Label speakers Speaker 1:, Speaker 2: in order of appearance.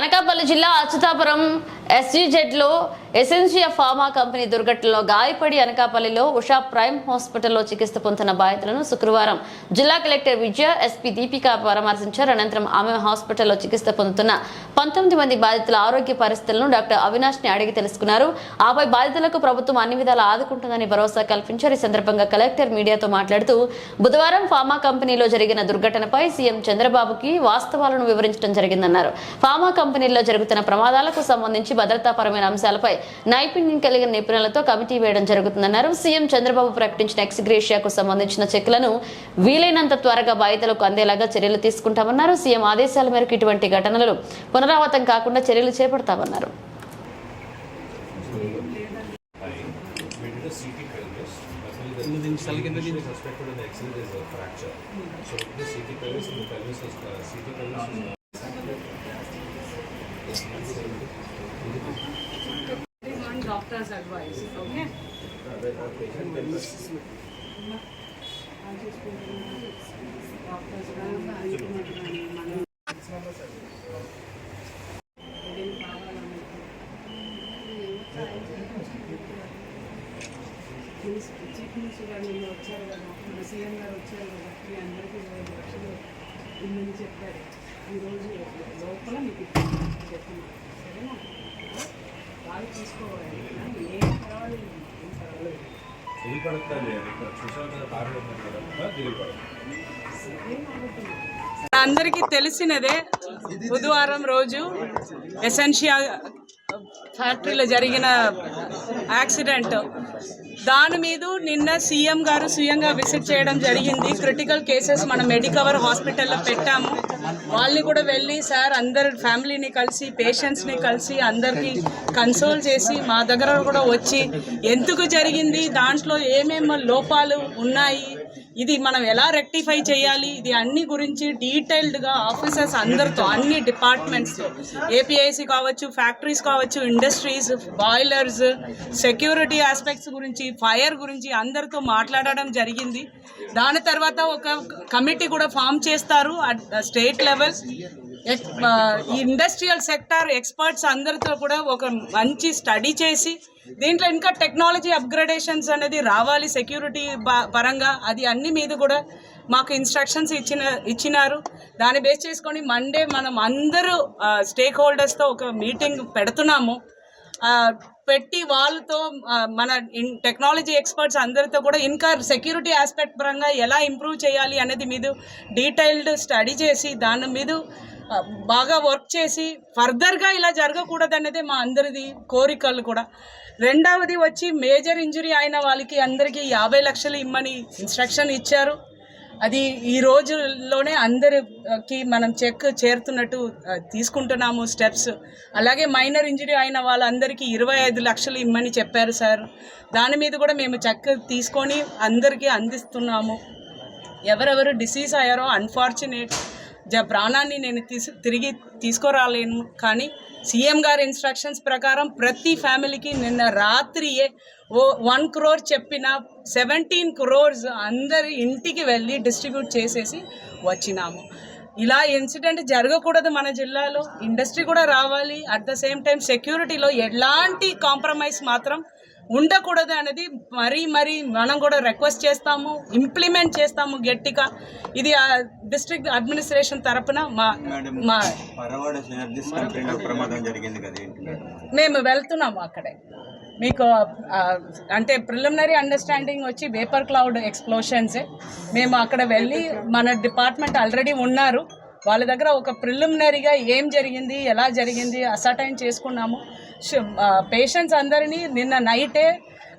Speaker 1: అనకాపల్లి జిల్లా అచ్యుతాపురం ఎస్జీజెడ్లో Essentia pharma company దుర్ఘటనలో గాయపడి అనకాపల్లిలో ఉషా ప్రైమ్ హాస్పిటల్లో చికిత్స పొందుతున్న బాధితులను శుక్రవారం జిల్లా కలెక్టర్ విజయ ఎస్పీ దీపిక పరామర్శించారు. అనంతరం ఆమె హాస్పిటల్లో చికిత్స పొందుతున్న పంతొమ్మిది మంది బాధితుల ఆరోగ్య పరిస్థితులను డాక్టర్ అవినాష్ని అడిగి తెలుసుకున్నారు. ఆపై బాధితులకు ప్రభుత్వం అన్ని విధాలా ఆదుకుంటుందని భరోసా కల్పించారు. ఈ సందర్భంగా కలెక్టర్ మీడియాతో మాట్లాడుతూ బుధవారం ఫార్మా కంపెనీలో జరిగిన దుర్ఘటనపై సీఎం చంద్రబాబుకి వాస్తవాలను వివరించడం జరిగిందన్నారు. ఫార్మా కంపెనీల్లో జరుగుతున్న ప్రమాదాలకు సంబంధించి భద్రతాపరమైన అంశాలపై నైపుణ్యం కలిగిన నిపుణులతో కమిటీ వేయడం జరుగుతుందన్నారు సీఎం చంద్రబాబు ప్రకటించిన ఎక్స్గ్రేషియాకు సంబంధించిన చెక్లను వీలైనంత త్వరగా బాధితులకు అందేలాగా చర్యలు తీసుకుంటామన్నారు సీఎం ఆదేశాల మేరకు ఇటువంటి ఘటనలు పునరావృతం కాకుండా చర్యలు చేపడతామన్నారు
Speaker 2: We did a CT suspected fracture. So CT pelvis and the pelvis uh, CT pelvis
Speaker 3: doctor's advice, okay? Doctor's chief minister గారు నిన్న వచ్చారు కదా మన సీఎం గారు వచ్చారు కదా మీ అందరికీ ఐదు లక్షలు ఇమ్మని చెప్పారు ఈరోజు లోపల మీకు ఇస్తాను చెప్తున్నాను సరేనా
Speaker 4: అందరికీ తెలిసినదే బుధవారం రోజు ఎసెన్షియా ఫ్యాక్టరీలో జరిగిన యాక్సిడెంట్. దాని మీద నిన్న సీఎం గారు స్వయంగా విజిట్ చేయడం జరిగింది. క్రిటికల్ కేసెస్ మన మెడికవర్ హాస్పిటల్లో పెట్టాము. వాళ్ళని కూడా వెళ్ళి సార్ అందరు ఫ్యామిలీని కలిసి పేషెంట్స్ని కలిసి అందరికీ కన్సోల్ చేసి మా దగ్గర కూడా వచ్చి ఎందుకు జరిగింది? దాంట్లో ఏమేమి లోపాలు ఉన్నాయి? ఇది మనం ఎలా రెక్టిఫై చేయాలి? ఇది అన్ని గురించి డీటెయిల్డ్గా ఆఫీసర్స్ అందరితో అన్ని డిపార్ట్మెంట్స్తో ఏపీఐసి కావచ్చు ఫ్యాక్టరీస్ కావచ్చు ఇండస్ట్రీస్ బాయిలర్స్ సెక్యూరిటీ ఆస్పెక్ట్స్ గురించి ఫైర్ గురించి అందరితో మాట్లాడడం జరిగింది. దాని తర్వాత ఒక కమిటీ కూడా ఫామ్ చేస్తారు అట్ స్టేట్ లెవెల్. ఈ ఇండస్ట్రియల్ సెక్టార్ ఎక్స్పర్ట్స్ అందరితో కూడా ఒక మంచి స్టడీ చేసి దీంట్లో ఇంకా టెక్నాలజీ అప్గ్రేడేషన్స్ అనేది రావాలి సెక్యూరిటీ పరంగా. అది అన్ని మీద కూడా మాకు ఇన్స్ట్రక్షన్స్ ఇచ్చిన ఇచ్చినారు. దాన్ని బేస్ చేసుకొని మండే మనం అందరూ స్టేక్ హోల్డర్స్తో ఒక మీటింగ్ పెడుతున్నాము. పెట్టి వాళ్ళతో మన టెక్నాలజీ ఎక్స్పర్ట్స్ అందరితో కూడా ఇంకా సెక్యూరిటీ ఆస్పెక్ట్ పరంగా ఎలా ఇంప్రూవ్ చేయాలి అనేది మీద డీటెయిల్డ్ స్టడీ చేసి దాని మీద బాగా వర్క్ చేసి ఫర్దర్గా ఇలా జరగకూడదు అనేది మా అందరిది కోరికలు కూడా. రెండవది వచ్చి మేజర్ ఇంజరీ అయిన వాళ్ళకి అందరికీ యాభై లక్షలు ఇమ్మని ఇన్స్ట్రక్షన్ ఇచ్చారు. అది ఈ రోజుల్లోనే అందరికి మనం చెక్ చేరుతున్నట్టు తీసుకుంటున్నాము స్టెప్స్. అలాగే మైనర్ ఇంజరీ అయిన వాళ్ళందరికీ ఇరవై ఐదు లక్షలు ఇమ్మని చెప్పారు సార్. దాని మీద కూడా మేము చెక్ తీసుకొని అందరికీ అందిస్తున్నాము. ఎవరెవరు డిసీజ్ అయ్యారో అన్ఫార్చునేట్ జ ప్రాణాన్ని నేను తీసు తిరిగి తీసుకురాలేను. కానీ సీఎం గారి ఇన్స్ట్రక్షన్స్ ప్రకారం ప్రతి ఫ్యామిలీకి నిన్న రాత్రియే ఓ వన్ క్రోర్ చెప్పిన సెవెంటీన్ క్రోర్స్ అందరి ఇంటికి వెళ్ళి డిస్ట్రిబ్యూట్ చేసేసి వచ్చినాము. ఇలా ఇన్సిడెంట్ జరగకూడదు మన జిల్లాలో. ఇండస్ట్రీ కూడా రావాలి. అట్ ద సేమ్ టైం సెక్యూరిటీలో ఎలాంటి కాంప్రమైజ్ మాత్రం ఉండకూడదు అనేది మరీ మరీ మనం కూడా రిక్వెస్ట్ చేస్తాము ఇంప్లిమెంట్ చేస్తాము గట్టిగా. ఇది డిస్ట్రిక్ట్ అడ్మినిస్ట్రేషన్ తరపున మా మేము వెళ్తున్నాము అక్కడే. మీకు అంటే ప్రిలిమినరీ అండర్స్టాండింగ్ వచ్చి వేపర్ క్లౌడ్ ఎక్స్ప్లోషన్సే మేము అక్కడ వెళ్ళి మన డిపార్ట్మెంట్ ఆల్రెడీ ఉన్నారు. వాళ్ళ దగ్గర ఒక ప్రిలిమినరీగా ఏం జరిగింది ఎలా జరిగింది అసటైన్ చేసుకున్నాము. పేషెంట్స్ అందరినీ నిన్న నైటే